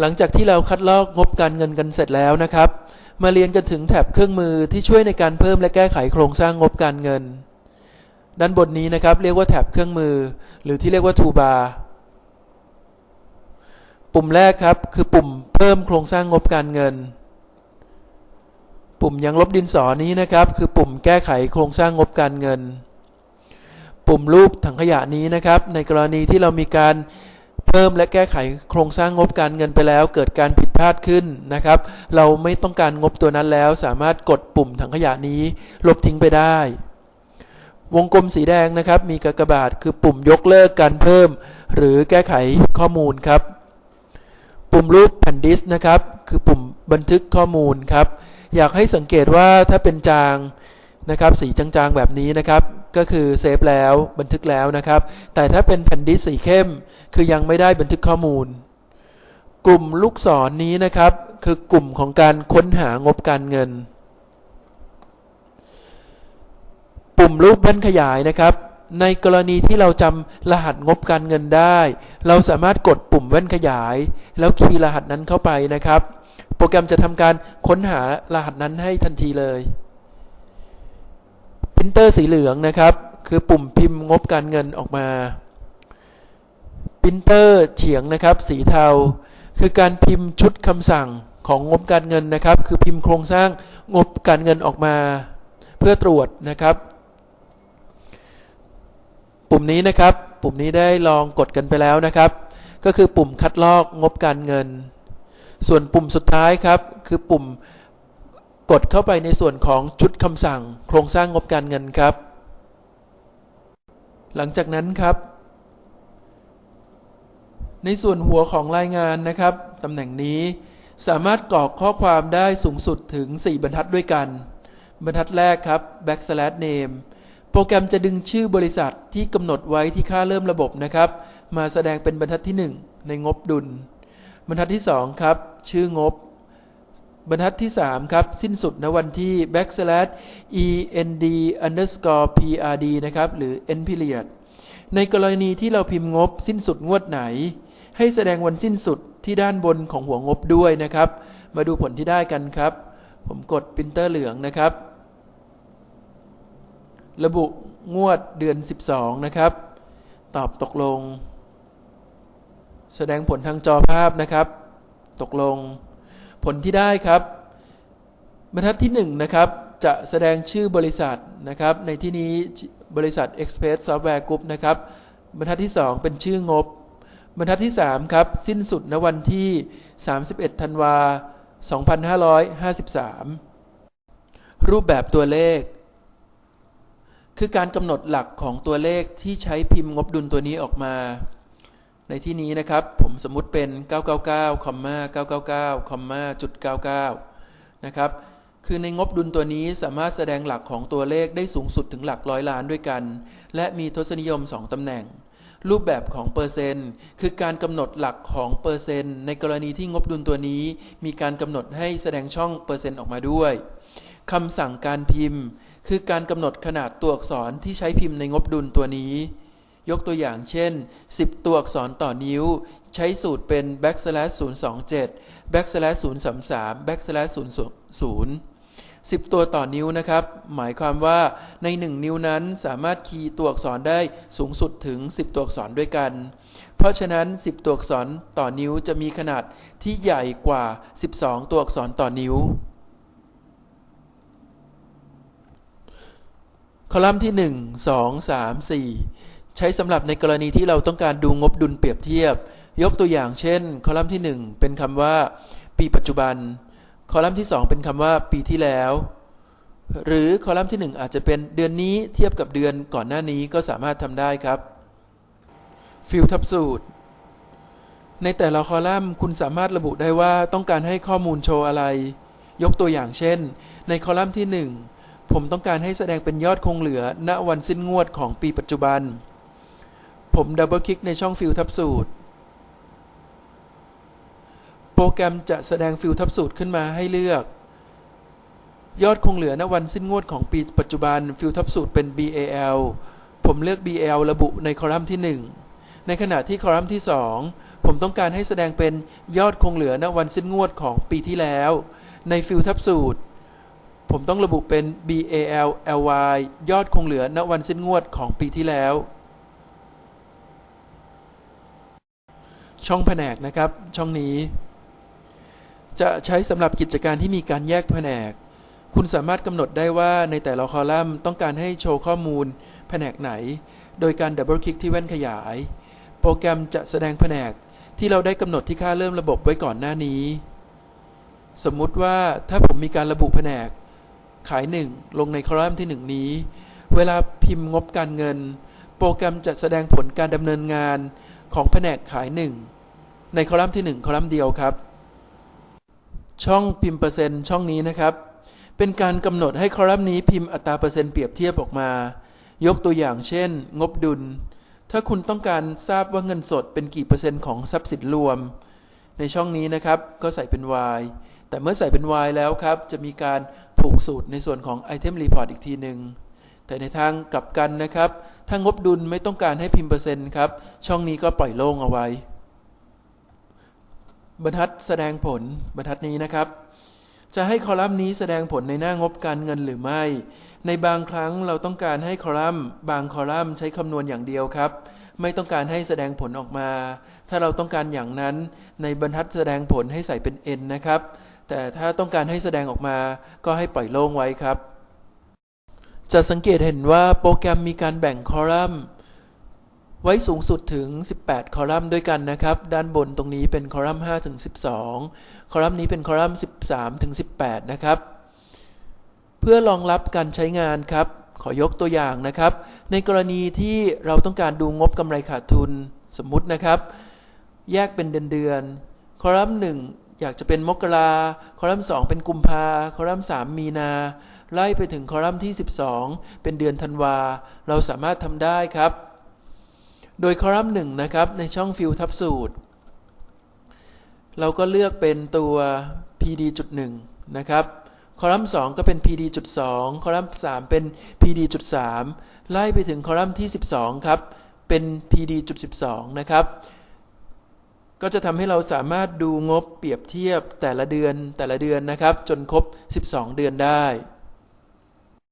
หลังจากที่เราคัดลอกงบการเงินกันเสร็จแล้วนะครับ มาเรียนกันถึงแถบเครื่องมือที่ช่วยในการเพิ่มและแก้ไขโครงสร้างงบการเงิน ด้านบนนี้นะครับเรียกว่าแถบเครื่องมือ หรือที่เรียกว่า toolbar ปุ่มแรกครับคือปุ่มเพิ่มโครงสร้างงบการเงิน ปุ่มยังลบดินสอนี้นะครับ คือปุ่มแก้ไขโครงสร้างงบการเงิน ปุ่มรูปถังขยะนี้นะครับ ในกรณีที่เรามีการ เพิ่มและแก้ไขโครงสร้างงบการเงินไปแล้ว เกิดการผิดพลาดขึ้นนะครับ เราไม่ต้องการงบตัวนั้นแล้ว สามารถกดปุ่มถังขยะนี้ลบทิ้งไปได้ วงกลมสีแดงนะครับ มีกากบาทคือปุ่มยกเลิกการเพิ่ม หรือแก้ไขข้อมูลครับ ปุ่มรูปแผ่นดิสก์นะครับ คือปุ่มบันทึกข้อมูลครับ อยากให้สังเกตว่าถ้าเป็นจาง นะครับสีจางๆแบบนี้นะครับก็คือเซฟแล้วบันทึกแล้วนะครับ แต่ถ้าเป็นแผ่นดิสสีเข้ม คือยังไม่ได้บันทึกข้อมูล กลุ่มลูกศรนนี้นะครับ คือกลุ่มของการค้นหางบการเงิน ปุ่มรูปแว่นขยายนะครับ ในกรณีที่เราจำรหัสงบการเงินได้ เราสามารถกดปุ่มแว่นขยาย แล้วคีย์รหัสนั้นเข้าไปนะครับ โปรแกรมจะทำการค้นหารหัสนั้นให้ทันทีเลย พิมพ์เตอร์สีเหลืองนะครับ คือปุ่มพิมพ์งบการเงินออกมาพิมพ์เตอร์เฉียงนะครับ สีเทา คือการพิมพ์ชุดคำสั่งของงบการเงินนะครับ คือพิมพ์โครงสร้างงบการเงินออกมา เพื่อตรวจนะครับ ปุ่มนี้นะครับ ปุ่มนี้ได้ลองกดกันไปแล้วนะครับ ก็คือปุ่มคัดลอกงบการเงิน ส่วนปุ่มสุดท้ายครับ คือปุ่ม กดเข้าไปในส่วนของชุดคำสั่ง โครงสร้างงบการเงินครับ หลังจากนั้นครับ ในส่วนหัวของรายงานนะครับตำแหน่งนี้สามารถกรอกข้อความได้สูงสุดถึง 4 บรรทัดด้วยกัน บรรทัดแรกครับ backslash name โปรแกรมจะดึงชื่อบริษัทที่กำหนดไว้ที่ค่าเริ่มระบบนะครับ มาแสดงเป็นบรรทัดที่ 1 ในงบดุล บรรทัดที่ 2 ครับ ชื่องบ บรรทัดที่ 3 ครับ สิ้นสุดณวันที่ backslash end underscore prd นะครับ หรือ end period ในกรณีที่เราพิมพ์งบสิ้นสุดงวดไหน ให้แสดงวันสิ้นสุดที่ด้านบนของหัวงบด้วยนะครับ มาดูผลที่ได้กันครับ ผมกดปรินเตอร์เหลืองนะครับ ระบุงวดเดือน 12 นะครับ ตอบตกลง แสดงผลทางจอภาพนะครับ ตกลง ผลที่ได้ครับ บรรทัดที่1นะครับจะแสดงชื่อบริษัทนะครับ ในที่นี้บริษัท Express Software Group นะครับ บรรทัดที่ 2 เป็นชื่องบ บรรทัดที่ 3 ครับ สิ้นสุดณวันที่ 31 ธันวา 2553 รูปแบบตัวเลข คือการกำหนดหลักของตัวเลขที่ใช้พิมพ์งบดุลตัวนี้ออกมา ในที่นี้นะครับ ผมสมมุติเป็น 999คอมมา999คอมมาจุด99 นะครับ คือในงบดุลตัวนี้สามารถแสดงหลักของตัวเลขได้สูงสุดถึงหลักร้อยล้านด้วยกัน และมีทศนิยม 2 ตำแหน่ง รูปแบบของเปอร์เซนต์ คือการกำหนดหลักของเปอร์เซนต์ ในกรณีที่งบดุลตัวนี้ มีการกำหนดให้แสดงช่องเปอร์เซนต์ออกมาด้วยคำสั่งการพิมพ์ คือการกำหนดขนาดตัวอักษรที่ใช้พิมพ์ในงบดุลตัวนี้ ยกตัวอย่างเช่น 10 ตัวอักษรต่อนิ้ว ใช้สูตรเป็น backslash 027 backslash 033 backslash 00 10 ตัวต่อนิ้วนะครับ หมายความว่าใน 1 นิ้วนั้นสามารถคีย์ตัวอักษรได้สูงสุดถึง 10 ตัวอักษรด้วยกัน เพราะฉะนั้น 10 ตัวอักษรต่อนิ้วจะมีขนาดที่ใหญ่กว่า 12 ตัวอักษรต่อนิ้ว คอลัมน์ที่ 1 2 3 4 ใช้สำหรับในกรณีที่เราต้องการดูงบดุลเปรียบเทียบ ยกตัวอย่างเช่น คอลัมน์ที่ 1 เป็นคำว่า ปีปัจจุบัน คอลัมน์ที่ 2 เป็นคำว่า ปีที่แล้ว หรือคอลัมน์ที่ 1 อาจจะเป็นเดือนนี้เทียบกับเดือนก่อนหน้านี้ก็สามารถทำได้ครับฟิลทับสูตร ในแต่ละคอลัมน์คุณสามารถระบุได้ว่าต้องการให้ข้อมูลโชว์อะไร ยกตัวอย่างเช่น ในคอลัมน์ที่ 1 ผมต้องการให้แสดงเป็นยอดคงเหลือณวันสิ้นงวดของปีปัจจุบัน ผมดับเบิลคลิกในช่องฟิลทับสูตร โปรแกรมจะแสดงฟิลทับสูตรขึ้นมาให้เลือก ยอดคงเหลือณวันสิ้นงวดของปีปัจจุบันฟิลทับสูตรเป็น BAL ผมเลือก BL ระบุในคอลัมน์ที่ 1 ในขณะที่คอลัมน์ที่ 2 ผมต้องการให้แสดงเป็นยอดคงเหลือณวันสิ้นงวดของปีที่แล้ว ในฟิลทับสูตร ผมต้องระบุเป็น BAL LY ยอดคงเหลือณวันสิ้นงวดของปีที่แล้ว ช่องแผนกนะครับ ช่องนี้ จะใช้สำหรับกิจการที่มีการแยกแผนก คุณสามารถกำหนดได้ว่าในแต่ละคอลัมน์ต้องการให้โชว์ข้อมูล แผนกไหน โดยการดับเบิลคลิกที่แว่นขยาย โปรแกรมจะแสดงแผนกที่เราได้กำหนดที่ค่าเริ่มระบบไว้ก่อนหน้านี้ สมมุติว่าถ้าผมมีการระบุแผนก ขายหนึ่งลงในคอลัมน์ที่หนึ่งนี้ เวลาพิมพ์งบการเงิน โปรแกรมจะแสดงผลการดำเนินงาน ของแผนกขายหนึ่งในคอลัมน์ที่หนึ่งคอลัมน์เดียวครับ ช่องพิมพ์เปอร์เซ็นต์ช่องนี้นะครับ เป็นการกำหนดให้คอลัมน์นี้พิมพ์อัตราเปอร์เซ็นต์เปรียบเทียบออกมา ยกตัวอย่างเช่น งบดุล ถ้าคุณต้องการทราบว่าเงินสดเป็นกี่เปอร์เซ็นต์ของทรัพย์สินรวม ในช่องนี้นะครับก็ใส่เป็น Y แต่เมื่อใส่เป็น Y แล้วครับ จะมีการผูกสูตรในส่วนของ Item Report อีกทีหนึ่งแต่ในทางกลับกันนะครับ ถ้างบดุลไม่ต้องการให้พิมพ์เปอร์เซ็นต์ครับ ช่องนี้ก็ปล่อยโล่งเอาไว้ บรรทัดแสดงผลบรรทัดนี้นะครับ จะให้คอลัมน์นี้แสดงผลในหน้างบการเงินหรือไม่ ในบางครั้งเราต้องการให้คอลัมน์ บางคอลัมน์ใช้คำนวณอย่างเดียวครับ ไม่ต้องการให้แสดงผลออกมา ถ้าเราต้องการอย่างนั้น ในบรรทัดแสดงผลให้ใส่เป็น n นะครับ แต่ถ้าต้องการให้แสดงออกมาก็ให้ปล่อยโล่งไว้ครับ จะสังเกตเห็นว่าโปรแกรมมีการแบ่งคอลัมน์ ไว้สูงสุดถึง 18 คอลัมน์ด้วยกันนะครับ ด้านบนตรงนี้เป็นคอลัมน์5ถึง12 คอลัมน์นี้เป็นคอลัมน์ 13ถึง18 นะครับ เพื่อรองรับการใช้งานครับ ขอยกตัวอย่างนะครับ ในกรณีที่เราต้องการดูงบกำไรขาดทุนสมมุตินะครับ แยกเป็นเดือนเดือนๆคอลัมน์ 1 อยากจะเป็นมกราคอลัมน์ 2 เป็นกุมภาคอลัมน์ 3 มีนา ไล่ไปถึงคอลัมน์ที่ 12 เป็นเดือนธันวา เราสามารถทำได้ครับ โดยคอลัมน์หนึ่งนะครับ ในช่องฟิลทับสูตร เราก็เลือกเป็นตัว PD จุดหนึ่งนะครับคอลัมน์ 2 ก็เป็น PD จุดสองคอลัมน์ 3 เป็น PD จุดสามไล่ไปถึงคอลัมน์ที่ 12 ครับ เป็น PD จุด12 นะครับ ก็จะทำให้เราสามารถดูงบเปรียบเทียบแต่ละเดือนแต่ละเดือนนะครับ จนครบ 12 เดือนได้